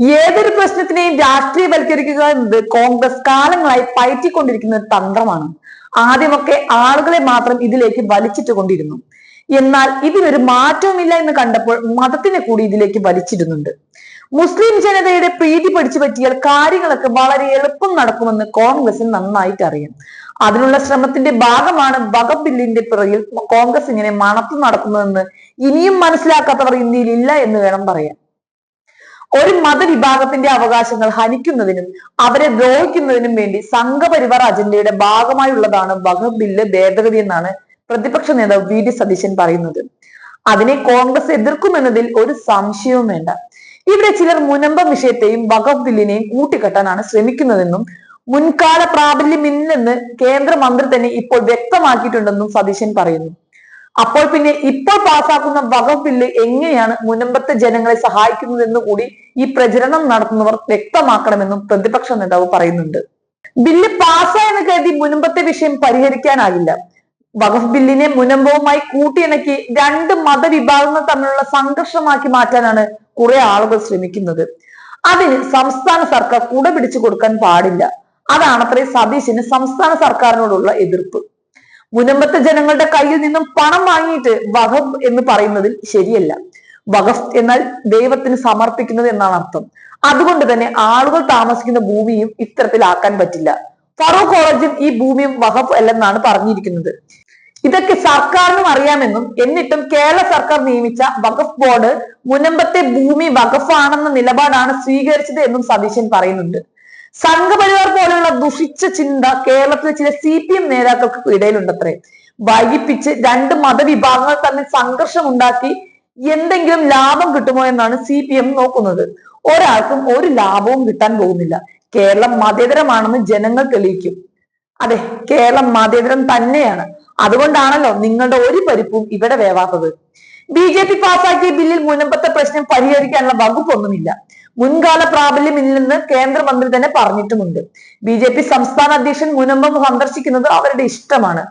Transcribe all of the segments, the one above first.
ഏതൊരു പ്രശ്നത്തിനെയും രാഷ്ട്രീയവൽക്കരിക്കുക എന്നത് കോൺഗ്രസ് കാലങ്ങളായി പയറ്റിക്കൊണ്ടിരിക്കുന്ന ഒരു തന്ത്രമാണ്. ആദ്യമൊക്കെ ആളുകളെ മാത്രം ഇതിലേക്ക് വലിച്ചിട്ട് കൊണ്ടിരുന്നു എന്നാൽ ഇതിനൊരു മാറ്റവുമില്ല എന്ന് കണ്ടപ്പോൾ മതത്തിനെ കൂടി ഇതിലേക്ക് വലിച്ചിരുന്നുണ്ട് മുസ്ലിം ജനതയുടെ പ്രീതി പഠിച്ചു പറ്റിയാൽ കാര്യങ്ങളൊക്കെ വളരെ എളുപ്പം നടക്കുമെന്ന് കോൺഗ്രസിന് നന്നായിട്ട് അറിയാം. അതിനുള്ള ശ്രമത്തിന്റെ ഭാഗമാണ് വകബില്ലിന്റെ ബില്ലിന്റെ പിറകിൽ കോൺഗ്രസ് ഇങ്ങനെ മണത്തു നടക്കുന്നതെന്ന് ഇനിയും മനസ്സിലാക്കാത്തവർ ഇന്ത്യയിൽ ഇല്ല എന്ന് വേണം പറയാൻ. ഒരു മതവിഭാഗത്തിന്റെ അവകാശങ്ങൾ ഹനിക്കുന്നതിനും അവരെ ദ്രോഹിക്കുന്നതിനും വേണ്ടി സംഘപരിവാർ അജണ്ടയുടെ ഭാഗമായുള്ളതാണ് വഖഫ് ബില്ല് ഭേദഗതി എന്നാണ് പ്രതിപക്ഷ നേതാവ് വി ഡി സതീശൻ പറയുന്നത്. അതിനെ കോൺഗ്രസ് എതിർക്കുമെന്നതിൽ ഒരു സംശയവും വേണ്ട. ഇവിടെ ചിലർ മുനമ്പം വിഷയത്തെയും വഖഫ് ബില്ലിനെയും കൂട്ടിക്കെട്ടാനാണ് ശ്രമിക്കുന്നതെന്നും മുൻകാല പ്രാബല്യമില്ലെന്ന് കേന്ദ്രമന്ത്രി തന്നെ ഇപ്പോൾ വ്യക്തമാക്കിയിട്ടുണ്ടെന്നും സതീശൻ പറയുന്നു. അപ്പോൾ പിന്നെ ഇപ്പോൾ പാസാക്കുന്ന വഖഫ് ബില്ല് എങ്ങനെയാണ് മുനമ്പത്തെ ജനങ്ങളെ സഹായിക്കുന്നതെന്ന് കൂടി ഈ പ്രചരണം നടത്തുന്നവർ വ്യക്തമാക്കണമെന്നും പ്രതിപക്ഷ നേതാവ് പറയുന്നുണ്ട്. ബില്ല് പാസ്സായെന്ന് കരുതി മുനമ്പത്തെ വിഷയം പരിഹരിക്കാനാകില്ല. വഖഫ് ബില്ലിനെ മുനമ്പവുമായി കൂട്ടിയിണക്കി രണ്ട് മതവിഭാഗങ്ങൾ തമ്മിലുള്ള സംഘർഷമാക്കി മാറ്റാനാണ് കുറെ ആളുകൾ ശ്രമിക്കുന്നത്. അതിന് സംസ്ഥാന സർക്കാർ കുട പിടിച്ചു കൊടുക്കാൻ പാടില്ല. അതാണത്രേ സതീശന് സംസ്ഥാന സർക്കാരിനോടുള്ള എതിർപ്പ്. മുനമ്പത്തെ ജനങ്ങളുടെ കയ്യിൽ നിന്നും പണം വാങ്ങിയിട്ട് വഖഫ് എന്ന് പറയുന്നതിൽ ശരിയല്ല. വഖഫ് എന്നാൽ ദൈവത്തിന് സമർപ്പിക്കുന്നത് എന്നാണ് അർത്ഥം. അതുകൊണ്ട് തന്നെ ആളുകൾ താമസിക്കുന്ന ഭൂമിയും ഇത്തരത്തിലാക്കാൻ പറ്റില്ല. ഫറൂഖ് കോളേജും ഈ ഭൂമിയും വഖഫ് അല്ലെന്നാണ് പറഞ്ഞിരിക്കുന്നത്. ഇതൊക്കെ സർക്കാരിനും അറിയാമെന്നും എന്നിട്ടും കേരള സർക്കാർ നിയമിച്ച വഖഫ് ബോർഡ് മുനമ്പത്തെ ഭൂമി വഖഫാണെന്ന നിലപാടാണ് സ്വീകരിച്ചത് എന്നും സതീശൻ പറയുന്നുണ്ട്. സംഘപരിവാർ പോലുള്ള ദുഷിച്ച ചിന്ത കേരളത്തിലെ ചില സി പി എം നേതാക്കൾക്ക് ഇടയിലുണ്ടത്രേ. വൈകിപ്പിച്ച് രണ്ട് മതവിഭാഗങ്ങൾ തമ്മിൽ സംഘർഷം ഉണ്ടാക്കി എന്തെങ്കിലും ലാഭം കിട്ടുമോ എന്നാണ് സി പി എം നോക്കുന്നത്. ഒരാൾക്കും ഒരു ലാഭവും കിട്ടാൻ പോകുന്നില്ല. കേരളം മതേതരമാണെന്ന് ജനങ്ങൾ തെളിയിക്കും. അതെ കേരളം മതേതരം തന്നെയാണ്. അതുകൊണ്ടാണല്ലോ നിങ്ങളുടെ ഒരു പരിപ്പും ഇവിടെ വേവാത്തത്. ബി ജെ പി പാസാക്കിയ ബില്ലിൽ മുനമ്പത്തെ പ്രശ്നം പരിഹരിക്കാനുള്ള വകുപ്പൊന്നുമില്ല. മുൻകാല പ്രാബല്യമില്ലെന്ന് കേന്ദ്രമന്ത്രി തന്നെ പറഞ്ഞിട്ടുമുണ്ട്. ബി ജെ പി സംസ്ഥാന അധ്യക്ഷൻ മുനമ്പം സന്ദർശിക്കുന്നത് അവരുടെ ഇഷ്ടമാണ്.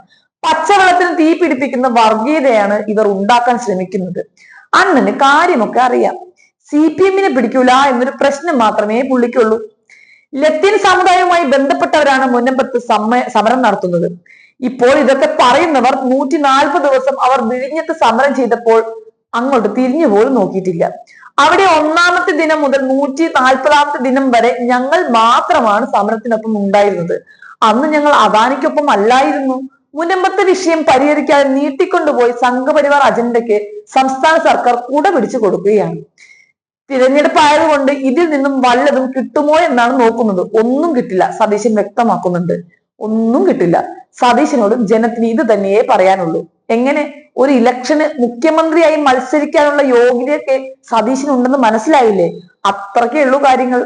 പച്ചവെള്ളത്തിന് തീ പിടിപ്പിക്കുന്ന വർഗീയതയാണ് ഇവർ ഉണ്ടാക്കാൻ ശ്രമിക്കുന്നത്. അണ്ണന് കാര്യമൊക്കെ അറിയാം. സി പി എമ്മിനെ പിടിക്കൂല എന്നൊരു പ്രശ്നം മാത്രമേ പുള്ളിക്കുള്ളൂ. ലത്തീൻ സമുദായവുമായി ബന്ധപ്പെട്ടവരാണ് മുനമ്പത്ത് സമ്മ സമരം നടത്തുന്നത്. ഇപ്പോൾ ഇതൊക്കെ പറയുന്നവർ നൂറ്റി നാൽപ്പത് ദിവസം അവർ വിഴിഞ്ഞത്ത് സമരം ചെയ്തപ്പോൾ അങ്ങോട്ട് തിരിഞ്ഞു പോലും നോക്കിയിട്ടില്ല. അവിടെ ഒന്നാമത്തെ ദിനം മുതൽ നൂറ്റി നാൽപ്പതാമത്തെ ദിനം വരെ ഞങ്ങൾ മാത്രമാണ് സമരത്തിനൊപ്പം ഉണ്ടായിരുന്നത്. അന്ന് ഞങ്ങൾ അദാനിക്കൊപ്പം അല്ലായിരുന്നു. മുനമ്പത്തെ വിഷയം പരിഹരിക്കാതെ നീട്ടിക്കൊണ്ടുപോയി സംഘപരിവാർ അജണ്ടയ്ക്ക് സംസ്ഥാന സർക്കാർ കുട പിടിച്ചു കൊടുക്കുകയാണ്. തിരഞ്ഞെടുപ്പ് ആയതുകൊണ്ട് ഇതിൽ നിന്നും വല്ലതും കിട്ടുമോ എന്നാണ് നോക്കുന്നത്. ഒന്നും കിട്ടില്ല സതീശൻ വ്യക്തമാക്കുന്നുണ്ട്. ഒന്നും കിട്ടില്ല. സതീശനോട് ജനത്തിന് ഇത് തന്നെയേ പറയാനുള്ളൂ. എങ്ങനെ? ഒരു ഇലക്ഷന് മുഖ്യമന്ത്രിയായി മത്സരിക്കാനുള്ള യോഗ്യതയൊക്കെ സതീശനുണ്ടെന്ന് മനസ്സിലായില്ലേ? അത്രക്കേ ഉള്ളൂ കാര്യങ്ങൾ.